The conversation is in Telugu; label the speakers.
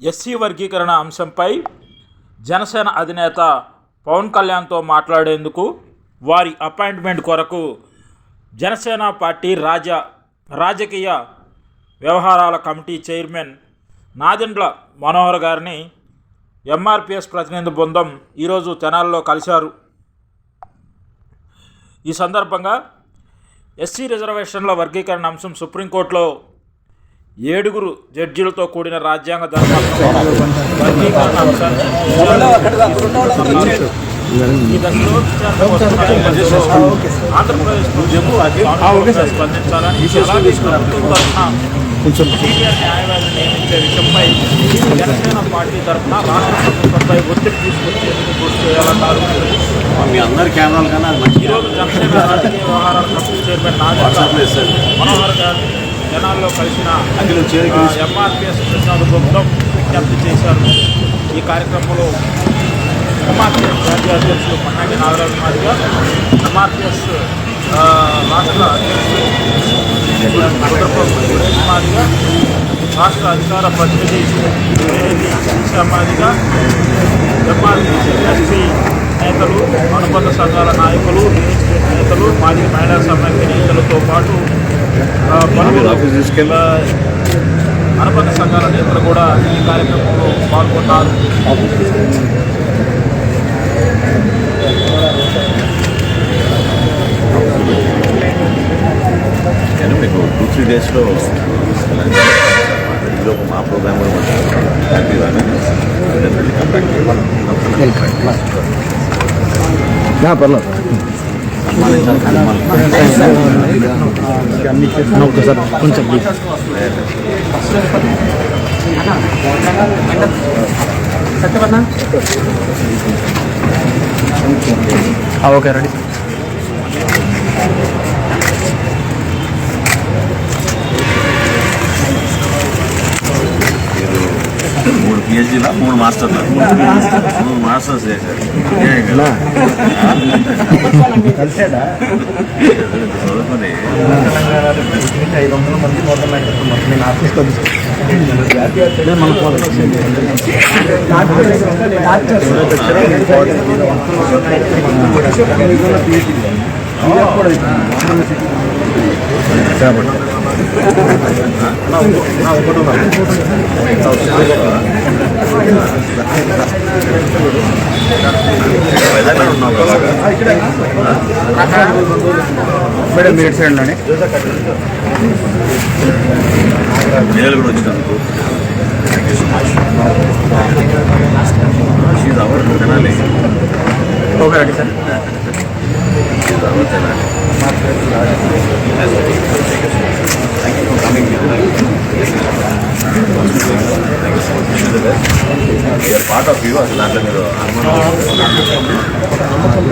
Speaker 1: ఎస్సీ వర్గీకరణ అంశంపై జనసేన అధినేత పవన్ కళ్యాణ్తో మాట్లాడేందుకు వారి అపాయింట్మెంట్ కొరకు జనసేన పార్టీ రాజ రాజకీయ వ్యవహారాల కమిటీ చైర్మన్ నాదెండ్ల మనోహర్ గారిని ఎంఆర్పిఎస్ ప్రతినిధి బృందం ఈరోజు తెనాల్లో కలిశారు. ఈ సందర్భంగా ఎస్సీ రిజర్వేషన్ల వర్గీకరణ అంశం సుప్రీంకోర్టులో ఏడుగురు జడ్జీలతో కూడిన రాజ్యాంగ ఆంధ్రప్రదేశ్ ప్రభుత్వం స్పందించాలని అలాగే ప్రభుత్వం తరఫున సీనియర్ న్యాయవాదిని నియమించే విషయంపై జనసేన పార్టీ తరఫున రాష్ట్ర ప్రభుత్వంపై ఒత్తిడి తీసుకొచ్చేందుకు కృషి చేయాలన్నారు
Speaker 2: మీ అందరి కెమెరాల కన్నా అది మంచి
Speaker 1: ఈరోజు జనసేన రాజకీయ వ్యవహారాల కమిటీ చైర్మన్ మనోహర్ గారిని జనాల్లో కలిసిన ఎంఆర్పిఎస్ ప్రతినిధి బృందం విజ్ఞప్తి చేశారు. ఈ కార్యక్రమంలో ఎంఆర్పిఎస్ జాతీయ అధ్యక్షులు పన్నాటి నాగరాజు మాదిగా ఎంఆర్పిఎస్ రాష్ట్ర అధ్యక్షులు మాదిగా రాష్ట్ర అధికార ప్రతినిధి మాదిగా ఎంఆర్పిఎస్ ఎస్పీ నేతలు అనుబంధ సంఘాల నాయకులు నేతలు మాజీ మహిళా సమైక్య నేతలతో పాటు ఆ, పలువురు
Speaker 2: ఆఫీస్ తీసుకెళ్ళి.
Speaker 1: అనుబంధ సంఘాల నేతలు కూడా ఈ కార్యక్రమంలో పాల్గొన్నారు
Speaker 2: నేను మీకు టూ త్రీ డేస్లో ఇందులో మా ప్రోగ్రామ్ కూడా
Speaker 3: పర్లేదు. ఒక్కసారి కొంచెం ఓకే రెడీ.
Speaker 2: పిహెచ్డీలా మూడు మాస్టర్లా? మూడు మాస్టర్స్ చేశారు? చదువుకొని.
Speaker 3: ఐదు వందల మంది మొత్తం నేను ఆఫీస్కి
Speaker 2: కదా.
Speaker 3: మేడం మీరు సైడ్లోనే
Speaker 2: మేలు కూడా వచ్చినందుకు thank you so much she's our Tenali
Speaker 3: okay ready sir
Speaker 2: she's our Tenali thank you for coming part of you అసలు దాంట్లో మీరు అనుమానం